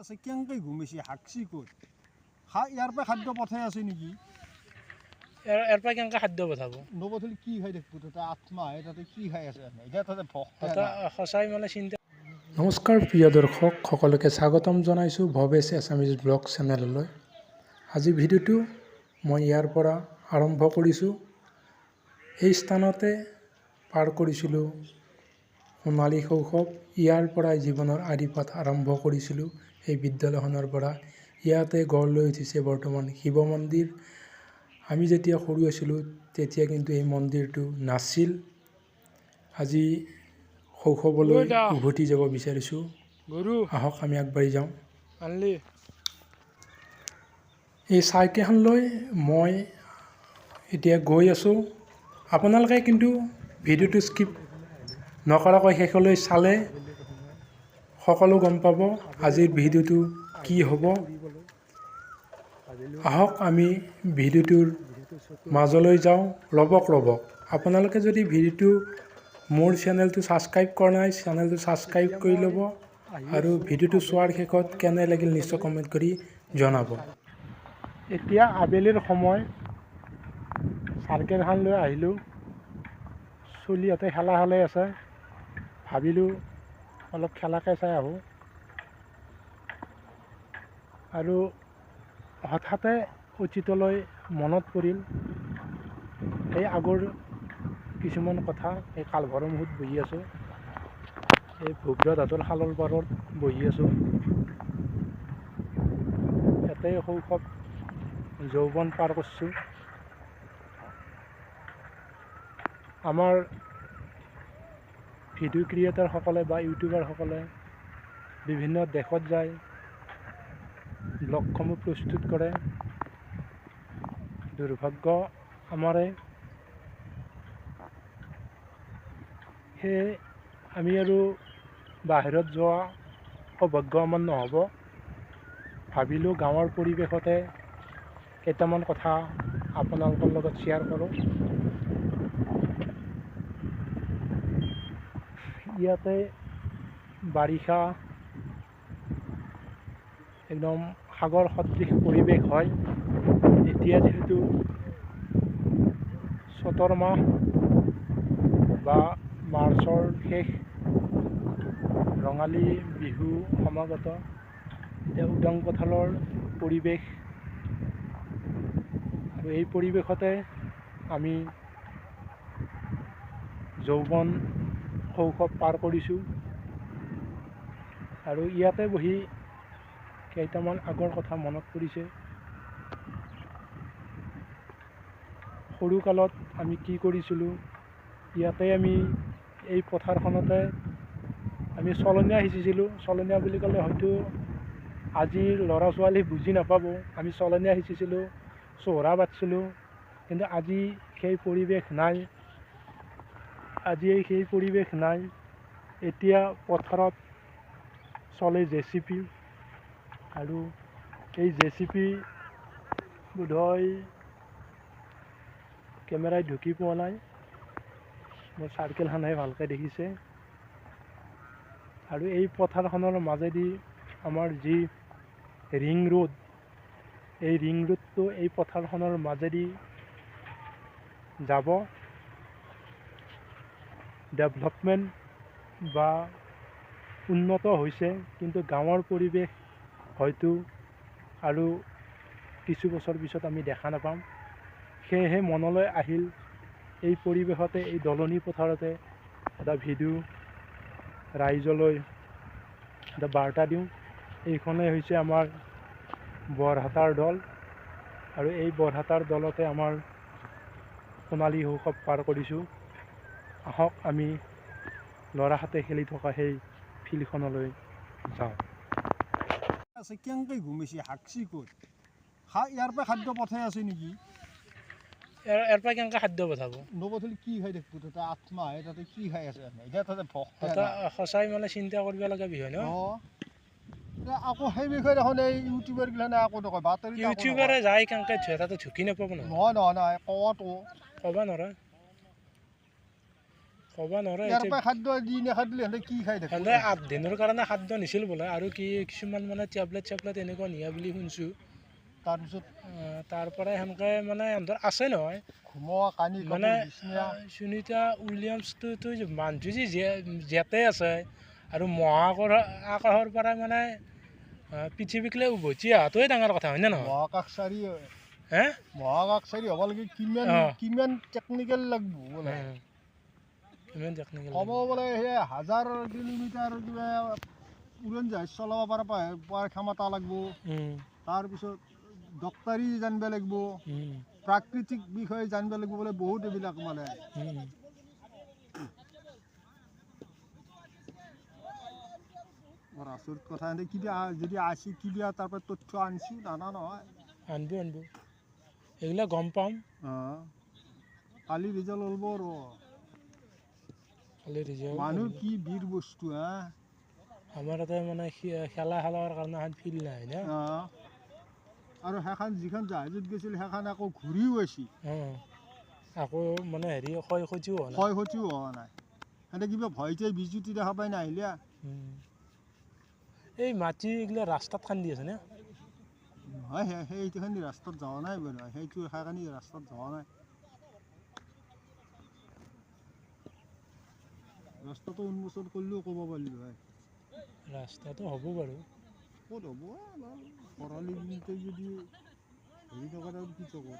আছে কেনেকৈ ঘুমিছে হাকছি ক'ত? খা ইয়াৰ পৰা খাদ্য পঠাই আছে নেকি? ইয়াৰ ইয়াৰ পৰা কেনেকৈ খাদ্য পঠাব। নপঠালে কি খাই দেখব তাতে আত্মা আহে তাতে কি খাই আছে? এতিয়া তাতে ভক্ত সঁচাই মানে চিন্তা নমস্কাৰ প্ৰিয় দৰ্শক সকলোকে স্বাগতম জনাইছোঁ ভৱেশ এছামিজ ব্লগ চেনেললৈ। আজি ভিডিঅ'টো মই ইয়াৰ পৰা আৰম্ভ কৰিছোঁ। এই স্থানতে পাৰ কৰিছিলোঁ সোণালী শৈশৱ ইয়াৰ পৰাই জীৱনৰ আদিপাঠ আৰম্ভ কৰিছিলোঁ এই বিদ্যালয়খনৰ পৰা। ইয়াতে গঢ় লৈ উঠিছে বৰ্তমান শিৱ মন্দিৰ। আমি যেতিয়া সৰু আছিলোঁ তেতিয়া কিন্তু এই মন্দিৰটো নাছিল। আজি শৈশৱলৈ উভতি যাব বিচাৰিছোঁ। গৰু। আহক আমি আগবাঢ়ি যাওঁ। আনলি। এই চাইকেলখনলৈ মই এতিয়া গৈ আছোঁ। আপোনালোকে কিন্তু ভিডিঅ'টো স্কিপ নকৰাকৈ শেষলৈ চালে সকলো গম পাব আজিৰ ভিডিঅ'টো কি হ'ব। আহক আমি ভিডিঅ'টোৰ মাজলৈ যাওঁ, ৰ'বক ৰ'বক। আপোনালোকে যদি ভিডিঅ'টো মোৰ চেনেলটো ছাবস্ক্ৰাইব কৰা নাই, চেনেলটো ছাবস্ক্ৰাইব কৰি ল'ব আৰু ভিডিঅ'টো চোৱাৰ শেষত কেনে লাগিল নিশ্চয় কমেণ্ট কৰি জনাব। এতিয়া আবেলিৰ সময়। চাৰ্কেলখন লৈ আহিলোঁ। চলিহঁতে খেলা খেলাই আছে। ভাবিলোঁ অলপ খেলাকে চাই আহোঁ। আৰু হঠাতে অতীতলৈ মনত পৰিল সেই আগৰ কিছুমান কথা এই কালভৰৰ মুখত বহি আছোঁ এই ভোগদাহঁতৰ শালৰ পাৰত বহি আছোঁ। ইয়াতে শৈশৱ যৌৱন পাৰ কৰিছোঁ। আমাৰ ভিডিঅ' ক্ৰিয়েটাৰসকলে বা ইউটিউবাৰসকলে বিভিন্ন দেশত যায় ব্লগসমূহ প্ৰস্তুত কৰে। দুৰ্ভাগ্য আমাৰে। সেয়ে আমি আৰু বাহিৰত যোৱা সৌভাগ্য আমাৰ নহ'ব। ভাবিলোঁ গাঁৱৰ পৰিৱেশতে কেইটামান কথা আপোনালোকৰ লগত শ্বেয়াৰ কৰোঁ। ইয়াতে বাৰিষা একদম সাগৰ সদৃশ পৰিৱেশ হয়। এতিয়া যিহেতু চতৰ মাহ বা মাৰ্চৰ শেষ ৰঙালী বিহু সমাগত। এতিয়া উদাং পথাৰৰ পৰিৱেশ। আৰু এই পৰিৱেশতে আমি যৌৱন শৈশৱ পাৰ কৰিছোঁ। আৰু ইয়াতে বহি কেইটামান আগৰ কথা মনত পৰিছে। সৰুকালত আমি কি কৰিছিলোঁ ইয়াতে আমি এই পথাৰখনতে আমি চলনীয়া সিঁচিছিলোঁ। চলনীয়া বুলি ক'লে হয়তো আজিৰ ল'ৰা ছোৱালী বুজি নাপাব। আমি চলনীয়া সিঁচিছিলোঁ চোহৰা বাটিছিলোঁ কিন্তু আজি সেই পৰিৱেশ নাই। আজি সেই পৰিৱেশ নাই। এতিয়া পথাৰত চলে জে চি পি আৰু এই জে চি পি বোধহয় কেমেৰাই ঢুকি পোৱা নাই। মোৰ চাৰ্কেলখনহে ভালকৈ দেখিছে। আৰু এই পথাৰখনৰ মাজেদি আমাৰ যি ৰিং ৰোড এই ৰিং ৰোডটো এই পথাৰখনৰ মাজেদি যাব। ডেভেলপমেণ্ট বা উন্নত হৈছে কিন্তু গাঁৱৰ পৰিৱেশ হয়তো আৰু কিছু বছৰ পিছত আমি দেখা নাপাম। সেয়েহে মনলৈ আহিল এই পৰিৱেশতে এই দলনি পথাৰতে এটা ভিডিঅ' ৰাইজলৈ এটা বাৰ্তা দিওঁ। এইখনেই হৈছে আমাৰ বৰহাটাৰ দল আৰু এই বৰহাটাৰ দলতে আমাৰ সোণালী শৈশৱ পাৰ কৰিছোঁ। আহক আমি ল'ৰাহাতে খেলি থকা সেই ফিল্ডখনলৈ যাওঁ। আছে কেনেকৈ ঘুমিছে হাকছি ক'ত? খা ইয়াৰ পৰা খাদ্য পঠাই আছে নেকি? ইয়াৰ ইয়াৰ পৰা কেনেকৈ খাদ্য পঠাব? নপঠালে কি খাই দেখবো তাতে আত্মা আহে তাতে কি খাই আছে? এনে? এতিয়া তাতে ভক্ত এটা। সঁচাই মানে চিন্তা কৰিব লগা বিষয় ন? অঁ। এতিয়া আকৌ সেই বিষয়ে দেখোন এই ইউটিউবাৰগিলানে আকৌ নকয় বাতৰি ইউটিউবাৰে যায় কেনেকৈ তাতে ঝুঁকি নাপাব নহয়। নহয় নহয় ক'ব নোৱাৰা। ক'ব নোৱাৰে ইয়াৰ এতিয়া পৰা খাদ্য দি নেখাদিলে সিহঁতে কি খাই থাকে? সিহঁতে আঠ দিনৰ কাৰণে খাদ্য নিছিল বোলে আৰু কি কিছুমান মানে টেবলেট চেবলেট এনেকুৱা নিয়া বুলি শুনিছোঁ। তাৰপিছত? তাৰ পৰাই সেনেকৈ মানে সিহঁতৰ আছে নহয়। মানে সুনীতা উইলিয়ামছটোতো মানুহটো যে জে- জেতে আছে আৰু মহাকৰ আকাশৰ পৰা মানে পৃথিৱীকলৈ উভতি অহাটোৱে ডাঙৰ কথা হয়নে নহয়? মহাকাশচাৰী হে? মহাকাশচাৰী হ'ব লাগে কিমান। কিমান টেকনিকেল লাগব কিমান টেকনিকেল ক'ব বোলে সেই হাজাৰ কিলোমিটাৰ কিবা উৰণ জাহাজ চলাব পৰা পোৱাৰ ক্ষমতা লাগব। তাৰপিছত ডক্তৰী জানিব লাগিব। প্ৰাকৃতিক বিষয়ে জানিব লাগিব বোলে বহুত এইবিলাক মানে। বৰ আচৰিত কথা এনে কিবা যদি আছে কিবা তাৰ তথ্য আনিছি নানা নহয়। আনবো আনবো। এইগিলা গম পাম। কালি ৰিজাল্ট ওলব ৰ। খালি ৰিজাল্ট মানুহ কি বীৰ বস্তু হা? আমাৰ তাতে মানে খেলা খেলাৰ কাৰণে এখন ফিল্ড নাই না? আৰু সেইখন যিখন জাহাজত গৈছিল সেইখন আকৌ ঘূৰিও আহিছে। অঁ। আকৌ মানে হেৰি ক্ষয় ক্ষতিও হোৱা নাই। ক্ষয় ক্ষতিও হোৱা নাই। সিহঁতে কিবা ভয়তে বিজুতি দেখা পাই নাহিলে। এই মাটি এইগিলা ৰাস্তাত খান্দি আছে নে? হয় সেই সেইখিনি ৰাস্তাত যোৱা নাই বাৰু। সেইটো সেইকাৰণে ৰাস্তাত যোৱা নাই। ৰাস্তাটো উন্মোচন কৰিলেও ক'ব পাৰিলোঁ হয়। ৰাস্তাটো হ'ব বাৰু। ক'ত হ'ব? খৰালি দিনতে যদি হেৰি নকৰে আৰু কি কৰিব